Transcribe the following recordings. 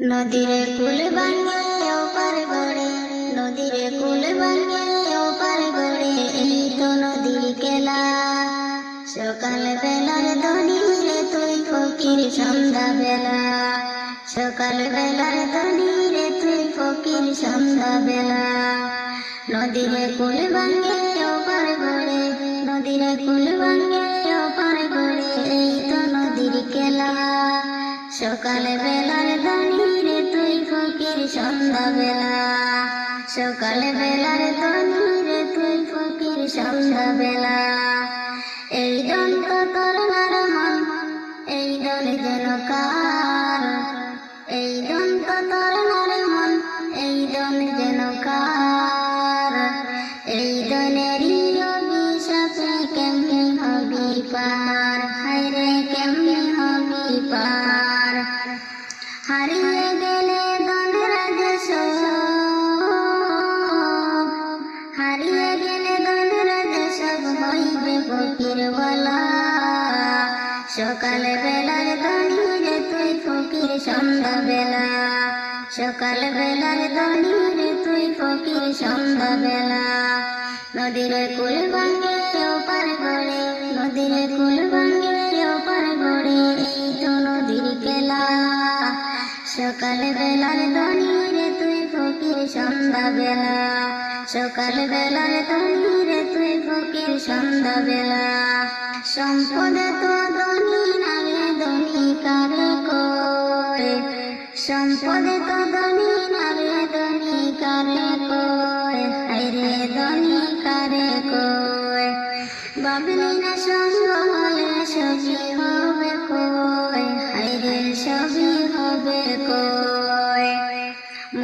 নদীরে কুল ভাঙে ওপার গড়ে, নদীরে কুল ভাঙে ওপার গড়ে, এই তো নদীর কেলা। সকাল বেলার ধনী তুই ফকির সন্ধ্যা বেলা সকাল বেলার ধনী তুই ফকির সন্ধ্যা বেলা নদীরে কুল ভাঙে ওপার গড়ে কুল সকাল বেলার ধনী রে তুই ফকির সন্ধ্যা বেলা সকাল বেলার ধনী রে তুই ফকির সন্ধ্যা বেলা এই দন্ত তোর নারমন এই দল যেন কার হারিয়ে গেলে দনরাজ হারিয়ে গেলে ফকির বলা। সকাল বেলার রে তুই ফকির সন্ধ্যা সকাল বেলার রে তুই ফকির সন্ধ্যা নদীর কুল ভাঙে ওপার গড়ে নদীর কুল ভাঙে। সকাল বেলার ধনী রে তুই ফকির সন্ধ্যা বেলা সকাল বেলার ধনী রে তুই ফকির সন্ধ্যা বেলা সম্পদ তো ধনী নামে ধনী কারে সম্পদ তো ধনী নামে ধনী কারে হায়রে ধনী কারে বাবলি না সঙ্গ হলে সবই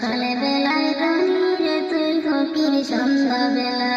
সকালে বেলার ধনী রে তুই ফকির সন্ধ্যা বেলা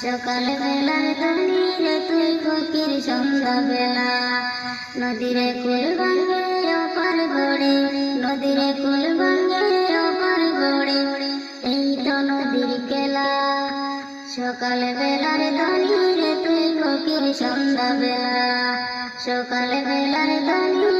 সকাল বেলার ধনী রে তুই ফকির সন্ধ্যা বেলা নদীরে কুল ভাঙে ওপার গড়ে। নদীরে কুল ভাঙে ওপার গড়ে। এই তো নদীর কেলা। সকাল বেলার ধনী রে তুই ফকির সন্ধ্যা বেলা সকাল বেলার ধনী